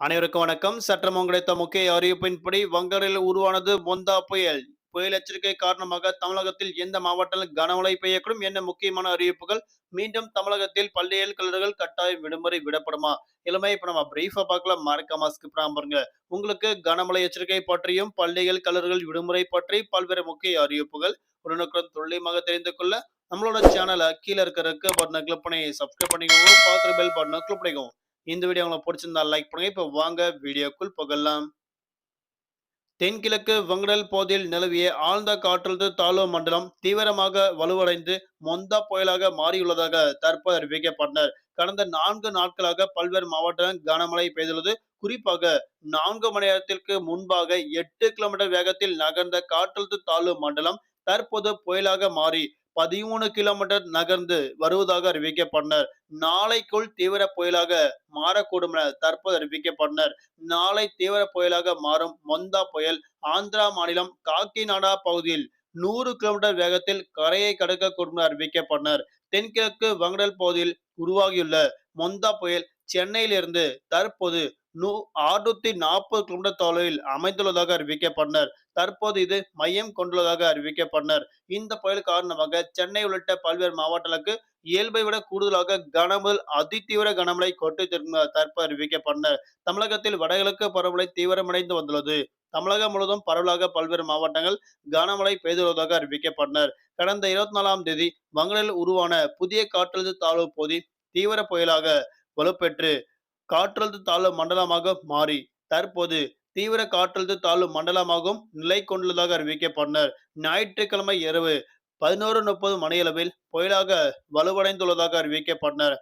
அனைவருக்கும் வணக்கம். சற்றமும் கிடைத்த முக்கிய அறிவிப்பின்படி வங்கரில் உருவானது மொந்தா புயல். புயல் எச்சரிக்கை காரணமாக தமிழகத்தில் எந்த மாவட்டத்தில் கனமழை பெய்யக்கூடும் என்ன முக்கியமான அறிவிப்புகள் மீண்டும் தமிழகத்தில் பள்ளியல் கல்லூரிகள் கட்டாயம் விடுமுறை விடப்படுமா? இளமை இப்ப நம்ம பிரீஃபா பார்க்கலாம். மறக்காம ஸ்கிப் பாருங்க. உங்களுக்கு கனமழை எச்சரிக்கை பற்றியும் பள்ளிகள் கல்லூரிகள் விடுமுறை பற்றி பல்வேறு முக்கிய அறிவிப்புகள் உடனுக்குடன் துல்லியமாக தெரிந்து கொள்ள நம்மளோட சேனலை கீழே இருக்கிற பட்டனை கிளிக் பண்ணி சப்ஸ்கிரைப் பண்ணிக்கோங்க. பார்த்து பெல் பட்டனை கிளிக் பண்ணிக்கோங்க. இந்த வீடியோ உங்களுக்கு பிடிச்சிருந்தா லைக் பண்ணுங்க. இப்போ வாங்க வீடியோக்குள் புகழலாம் தென்கிழக்கு வங்கடல் பகுதியில் நிலவிய ஆழ்ந்த காற்றழுத்த தாழ்வு மண்டலம் தீவிரமாக வலுவடைந்து மொந்த புயலாக மாறியுள்ளதாக தற்போது அறிவிக்கப்பட்டனர். கடந்த நான்கு நாட்களாக பல்வேறு மாவட்டங்கள் கனமழை பெய்துள்ளது. குறிப்பாக நான்கு மணி நேரத்திற்கு முன்பாக எட்டு கிலோமீட்டர் வேகத்தில் நகர்ந்த காற்றழுத்த தாழ்வு மண்டலம் தற்போது புயலாக மாறி பதிமூணு கிலோமீட்டர் நகர்ந்து வருவதாக அறிவிக்கப்பட்டனர். நாளைக்குள் தீவிர புயலாக மாறக்கூடும் என தற்போது அறிவிக்கப்பட்டனர். நாளை தீவிர புயலாக மாறும் மொந்தா புயல் ஆந்திரா மாநிலம் காக்கிநாடா பகுதியில் நூறு கிலோமீட்டர் வேகத்தில் கரையை கடக்கக்கூடும் என அறிவிக்கப்பட்டனர். தென்கிழக்கு வங்கடல் பகுதியில் உருவாகியுள்ள மொந்தா புயல் சென்னையிலிருந்து தற்போது நூ அறுநூத்தி நாற்பது கிலோமீட்டர் தொலைவில் அமைந்துள்ளதாக அறிவிக்கப்பட்டனர். தற்போது இது மையம் கொண்டுள்ளதாக அறிவிக்கப்பட்டனர். இந்த புயல் காரணமாக சென்னை உள்ளிட்ட பல்வேறு மாவட்டங்களுக்கு இயல்பை விட கூடுதலாக கனமுதல் அதிதீவிர கனமழை கொட்டி தற்போது அறிவிக்கப்பட்டனர். தமிழகத்தில் வடகிழக்கு பருவமழை தீவிரமடைந்து வந்துள்ளது. தமிழகம் முழுவதும் பரவலாக பல்வேறு மாவட்டங்கள் கனமழை பெய்துள்ளதாக அறிவிக்கப்பட்டனர். கடந்த இருபத்தி நாலாம் தேதி வங்கலில் உருவான புதிய காற்றழுத்த தாழ்வு பகுதி தீவிர புயலாக வலுப்பெற்று காற்றழுத்த தாழ்வு மண்டலமாக மாறி தற்போது தீவிர காற்றழுத்த தாழ்வு மண்டலமாகவும் நிலை கொண்டுள்ளதாக அறிவிக்கப்பட்டனர். ஞாயிற்றுக்கிழமை இரவு பதினோரு முப்பது மணியளவில் புயலாக வலுவடைந்துள்ளதாக அறிவிக்கப்பட்டனர்.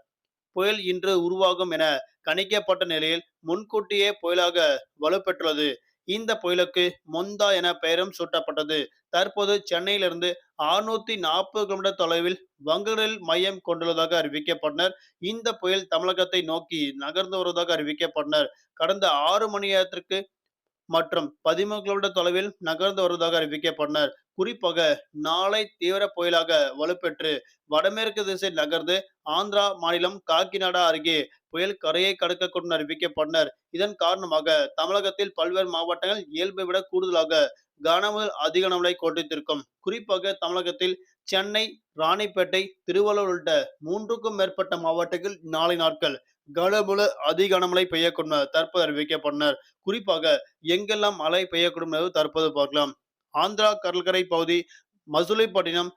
புயல் இன்று உருவாகும் என கணிக்கப்பட்ட நிலையில் முன்கூட்டியே புயலாக வலுப்பெற்றுள்ளது. இந்த புயலுக்கு மொந்தா என பெயரும் சூட்டப்பட்டது. தற்போது சென்னையிலிருந்து அறுநூத்தி நாற்பது கிலோமீட்டர் தொலைவில் வங்கடல் மையம் கொண்டுள்ளதாக அறிவிக்கப்பட்டனர். இந்த புயல் தமிழகத்தை நோக்கி நகர்ந்து வருவதாக அறிவிக்கப்பட்டனர். கடந்த ஆறு மணி நேரத்திற்கு மற்றும் பதிமூணு கிலோமீட்டர் தொலைவில் நகர்ந்து வருவதாக அறிவிக்கப்பட்டனர். குறிப்பாக நாளை தீவிர புயலாக வலுப்பெற்று வடமேற்கு திசை நகர்ந்து ஆந்திரா மாநிலம் காக்கிநாடா அருகே புயல் கரையை கடக்கக்கூடும் அறிவிக்கப்பட்டனர். இதன் காரணமாக தமிழகத்தில் பல்வேறு மாவட்டங்கள் இயல்பை விட கூடுதலாக கனமுதல் அதிக நம்மளை கொட்டித்திருக்கும் குறிப்பாக தமிழகத்தில் சென்னை ராணிப்பேட்டை திருவள்ளூர் உள்ளிட்ட மூன்றுக்கும் மேற்பட்ட மாவட்டங்கள் நாளை நாட்கள் கனமுல அதிகனமழை பெய்யக்கூடும். தற்போது அறிவிக்கப்பட்டனர் குறிப்பாக எங்கெல்லாம் மழை பெய்யக்கூடும் என்பது தற்போது பார்க்கலாம். ஆந்திரா கடற்கரை பகுதி மசுலிப்பட்டினம்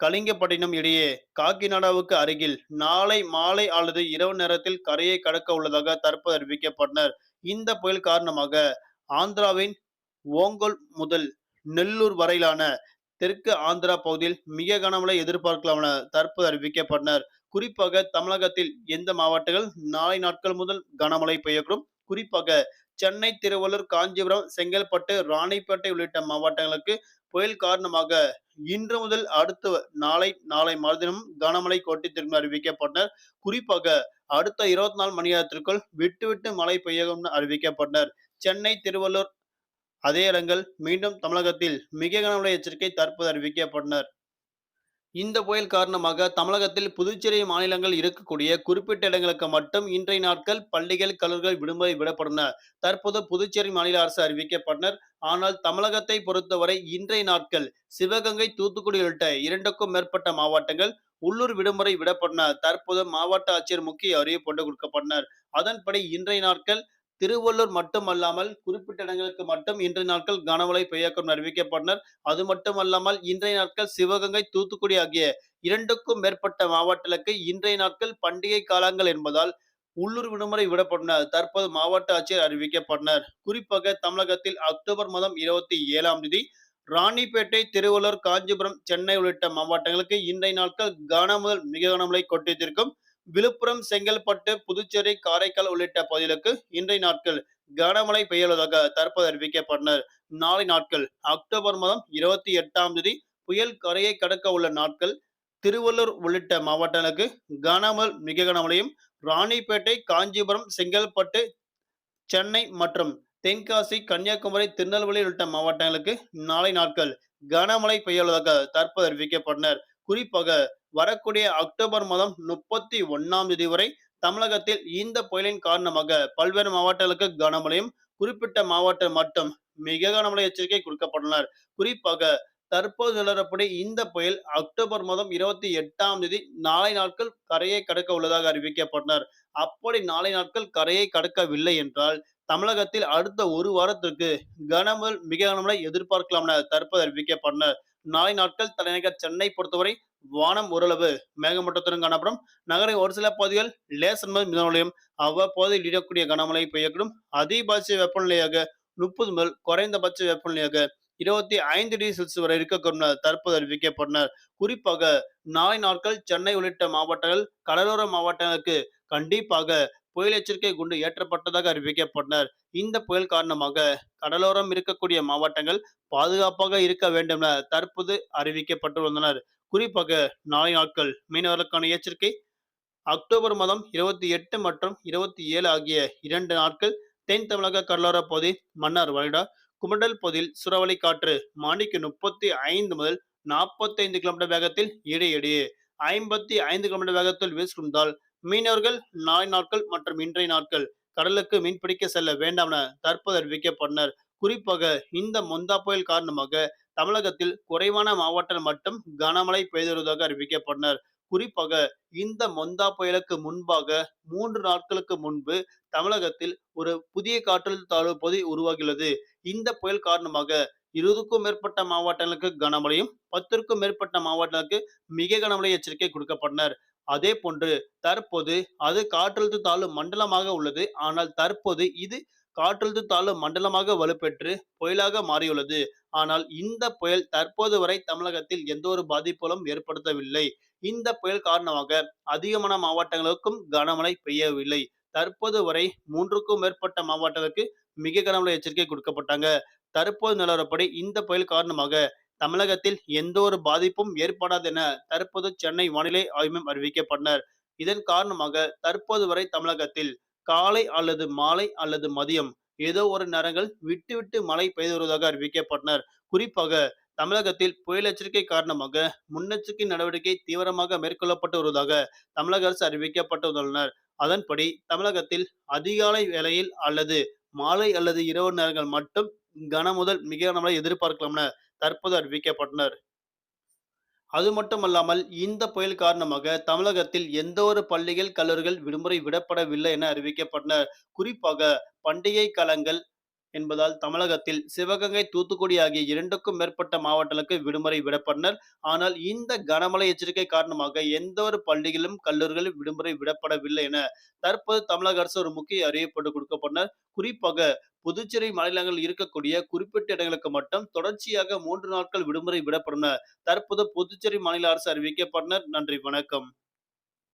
கலிங்கப்பட்டினம் இடையே காக்கிநாடாவுக்கு அருகில் நாளை மாலை அல்லது இரவு நேரத்தில் கரையை கடக்க உள்ளதாக தற்போது அறிவிக்கப்பட்டனர் இந்த புயல் காரணமாக ஆந்திராவின் ஓங்கோல் முதல் நெல்லூர் வரையிலான தெற்கு ஆந்திரா பகுதியில் மிக கனமழை எதிர்பார்க்கலாம் என தற்போது அறிவிக்கப்பட்டனர் குறிப்பாக தமிழகத்தில் எந்த மாவட்டங்கள்? நாளை நாட்கள் முதல் கனமழை பெய்யக்கூடும். குறிப்பாக சென்னை திருவள்ளூர் காஞ்சிபுரம் செங்கல்பட்டு ராணிப்பேட்டை உள்ளிட்ட மாவட்டங்களுக்கு புயல் காரணமாக இன்று முதல் அடுத்த நாளை நாளை மறுதினம் கனமழை கோட்டை திரும்ப அறிவிக்கப்பட்டனர். குறிப்பாக அடுத்த இருபத்தி நாலு மணி நேரத்திற்குள் விட்டு விட்டு மழை பெய்யும் அறிவிக்கப்பட்டனர். சென்னை திருவள்ளூர் அதே இடங்கள் மீண்டும் தமிழகத்தில் மிக கனமழை எச்சரிக்கை தற்போது அறிவிக்கப்பட்டனர். இந்த புயல் காரணமாக தமிழகத்தில் புதுச்சேரி மாநிலங்கள் இருக்கக்கூடிய குறிப்பிட்ட இடங்களுக்கு மட்டும் இன்றைய நாட்கள் பள்ளிகள் கல்லூரிகள் விடுமுறை விடப்பட்டன தற்போது புதுச்சேரி மாநில அரசு அறிவிக்கப்பட்டனர். ஆனால் தமிழகத்தை பொறுத்தவரை இன்றைய நாட்கள் சிவகங்கை தூத்துக்குடி உள்ளிட்ட இரண்டுக்கும் மேற்பட்ட மாவட்டங்கள் உள்ளூர் விடுமுறை விடப்பட்டன தற்போது மாவட்ட ஆட்சியர் முக்கிய அறிவிப்பு கொண்டு கொடுக்கப்பட்டனர். அதன்படி இன்றைய நாட்கள் திருவள்ளூர் மட்டுமல்லாமல் குறிப்பிட்ட இடங்களுக்கு மட்டும் இன்றைய நாட்கள் கனமழை பெய்யக்கும் அறிவிக்கப்பட்டனர். அது மட்டுமல்லாமல் இன்றைய நாட்கள் சிவகங்கை தூத்துக்குடி ஆகிய இரண்டுக்கும் மேற்பட்ட மாவட்டங்களுக்கு இன்றைய நாட்கள் பண்டிகை காலங்கள் என்பதால் உள்ளூர் விடுமுறை விடப்பட்டனர் தற்போது மாவட்ட ஆட்சியர் அறிவிக்கப்பட்டனர். குறிப்பாக தமிழகத்தில் அக்டோபர் மாதம் இருபத்தி ஏழாம் தேதி ராணிப்பேட்டை திருவள்ளூர் காஞ்சிபுரம் சென்னை உள்ளிட்ட மாவட்டங்களுக்கு இன்றைய நாட்கள் கனமுதல் மிக கனமழை கொட்டித்திருக்கும். விழுப்புரம் செங்கல்பட்டு புதுச்சேரி காரைக்கால் உள்ளிட்ட பகுதிகளுக்கு இன்றைய நாட்கள் கனமழை பெய்யுள்ளதாக தற்போது அறிவிக்கப்பட்டனர். நாளை நாட்கள் அக்டோபர் மாதம் இருபத்தி எட்டாம் தேதி புயல் கரையை கடக்க உள்ள நாட்கள். திருவள்ளூர் உள்ளிட்ட மாவட்டங்களுக்கு கனமல் மிக கனமழையும் ராணிப்பேட்டை காஞ்சிபுரம் செங்கல்பட்டு சென்னை மற்றும் தென்காசி கன்னியாகுமரி திருநெல்வேலி உள்ளிட்ட மாவட்டங்களுக்கு நாளை நாட்கள் கனமழை பெய்யுள்ளதாக தற்போது அறிவிக்கப்பட்டனர். குறிப்பாக வரக்கூடிய அக்டோபர் மாதம் முப்பத்தி ஒன்னாம் தேதி வரை தமிழகத்தில் இந்த புயலின் காரணமாக பல்வேறு மாவட்டங்களுக்கு கனமழையும் குறிப்பிட்ட மாவட்டம் மட்டும் மிக கனமழை எச்சரிக்கை கொடுக்கப்பட்டனர் குறிப்பாக தற்போது நிலவரப்படி இந்த புயல் அக்டோபர் மாதம் இருபத்தி எட்டாம் தேதி நாளை நாட்கள் கரையை கடக்க உள்ளதாக அறிவிக்கப்பட்டனர். அப்படி நாளை நாட்கள் கரையை கடக்கவில்லை என்றால் தமிழகத்தில் அடுத்த ஒரு வாரத்திற்கு கனமுதல் மிக கனமழை எதிர்பார்க்கலாம் என தற்போது அறிவிக்கப்பட்டனர். நாளை நாட்கள் தலைநகர் சென்னை பொறுத்தவரை வானம் ஓரளவு மேகமூட்டத்துடன் காணப்படும். நகரின் ஒரு சில பகுதிகள் லேசன் முதல் மிதமழையும் அவ்வப்போது இடக்கூடிய கனமழை பெய்யக்கூடும். அதிகபட்ச வெப்பநிலையாக முப்பது முதல் குறைந்தபட்ச வெப்பநிலையாக இருபத்தி ஐந்து டிகிரி செல்சியஸ் வரை இருக்கக்கூடும் தற்போது அறிவிக்கப்பட்டனர். குறிப்பாக நாளை நாட்கள் சென்னை உள்ளிட்ட மாவட்டங்கள் கடலோர மாவட்டங்களுக்கு கண்டிப்பாக புயல் எச்சரிக்கை குண்டு ஏற்றப்பட்டதாக அறிவிக்கப்பட்டனர். இந்த புயல் காரணமாக கடலோரம் இருக்கக்கூடிய மாவட்டங்கள் பாதுகாப்பாக இருக்க வேண்டும் என தற்போது அறிவிக்கப்பட்டுள்ளனர். குறிப்பாக நாளை நாட்கள் மீனவர்களுக்கான எச்சரிக்கை அக்டோபர் மாதம் இருபத்தி எட்டு மற்றும் இருபத்தி ஏழு ஆகிய இரண்டு நாட்கள் தென் தமிழக கடலோர பகுதி மன்னார் வளைடா குமண்டல் பகுதியில் சுறாவளி காற்று மணிக்கு முப்பத்தி ஐந்து முதல் நாற்பத்தி ஐந்து கிலோமீட்டர் வேகத்தில் இடையிடையே ஐம்பத்தி ஐந்து கிலோமீட்டர் வேகத்தில் வீசுகின்றால் மீனவர்கள் நாளை நாட்கள் மற்றும் இன்றைய நாட்கள் கடலுக்கு மீன்பிடிக்க செல்ல வேண்டாம் என தற்போது அறிவிக்கப்பட்டனர். குறிப்பாக இந்த மொந்தா புயல் காரணமாக தமிழகத்தில் குறைவான மாவட்டம் மட்டும் கனமழை பெய்து வருவதாக அறிவிக்கப்பட்டனர். குறிப்பாக இந்த மொந்தா புயலுக்கு முன்பாக மூன்று நாட்களுக்கு முன்பு தமிழகத்தில் ஒரு புதிய காற்றழுத்த தாழ்வு பகுதி உருவாகியுள்ளது. இந்த புயல் காரணமாக இருபதுக்கும் மேற்பட்ட மாவட்டங்களுக்கு கனமழையும் பத்திற்கும் மேற்பட்ட மாவட்டங்களுக்கு மிக கனமழை எச்சரிக்கை கொடுக்கப்பட்டனர். அதே போன்று தற்போது அது காற்றழுத்த தாழ்வு மண்டலமாக உள்ளது. ஆனால் தற்போது இது காற்றழுத்த தாழ்வு மண்டலமாக வலுப்பெற்று புயலாக மாறியுள்ளது. ஆனால் இந்த புயல் தற்போது வரை தமிழகத்தில் எந்த ஒரு பாதிப்புகளும் ஏற்படுத்தவில்லை. இந்த புயல் காரணமாக அதிகமான மாவட்டங்களுக்கும் கனமழை பெய்யவில்லை. தற்போது வரை மூன்றுக்கும் மேற்பட்ட மாவட்டங்களுக்கு மிக கனமழை எச்சரிக்கை கொடுக்கப்பட்டாங்க. தற்போது நிலவரப்படி இந்த புயல் காரணமாக தமிழகத்தில் எந்த ஒரு பாதிப்பும் ஏற்படாது என தற்போது சென்னை வானிலை ஆய்வு மையம் அறிவிக்கப்பட்டனர். இதன் காரணமாக தற்போது வரை தமிழகத்தில் காலை அல்லது மாலை அல்லது மதியம் ஏதோ ஒரு நேரங்கள் விட்டு விட்டு மழை பெய்து வருவதாக அறிவிக்கப்பட்டனர். குறிப்பாக தமிழகத்தில் புயல் எச்சரிக்கை காரணமாக முன்னெச்சரிக்கை நடவடிக்கை தீவிரமாக மேற்கொள்ளப்பட்டு வருவதாக தமிழக அரசு அறிவிக்கப்பட்டுள்ளனர். அதன்படி தமிழகத்தில் அதிகாலை வேளையில் அல்லது மாலை அல்லது இரவு நேரங்கள் மட்டும் கன முதல் மிக கனமழை எதிர்பார்க்கலாம் என தற்போது அறிவிக்கப்பட்டனர் அது மட்டுமல்லாமல் இந்த புயல் காரணமாக தமிழகத்தில் எந்த ஒரு பள்ளிகள் கல்லூரிகள் விடுமுறை விடப்படவில்லை என அறிவிக்கப்பட்டனர் குறிப்பாக பண்டிகை காலங்கள் என்பதால் தமிழகத்தில் சிவகங்கை தூத்துக்குடி ஆகிய இரண்டுக்கும் மேற்பட்ட மாவட்டங்களுக்கு விடுமுறை விடப்பட்டனர். ஆனால் இந்த கனமழை எச்சரிக்கை காரணமாக எந்த ஒரு பள்ளிகளிலும் கல்லூரிகளும் விடுமுறை விடப்படவில்லை என தற்போது தமிழக அரசு ஒரு முக்கிய அறிவிப்பு கொடுக்கப்பட்டனர். குறிப்பாக புதுச்சேரி மாநிலங்கள் இருக்கக்கூடிய குறிப்பிட்ட இடங்களுக்கு மட்டும் தொடர்ச்சியாக மூன்று நாட்கள் விடுமுறை விடப்படும் தற்போது புதுச்சேரி மாநில அரசு அறிவிக்கப்பட்டனர். நன்றி வணக்கம்.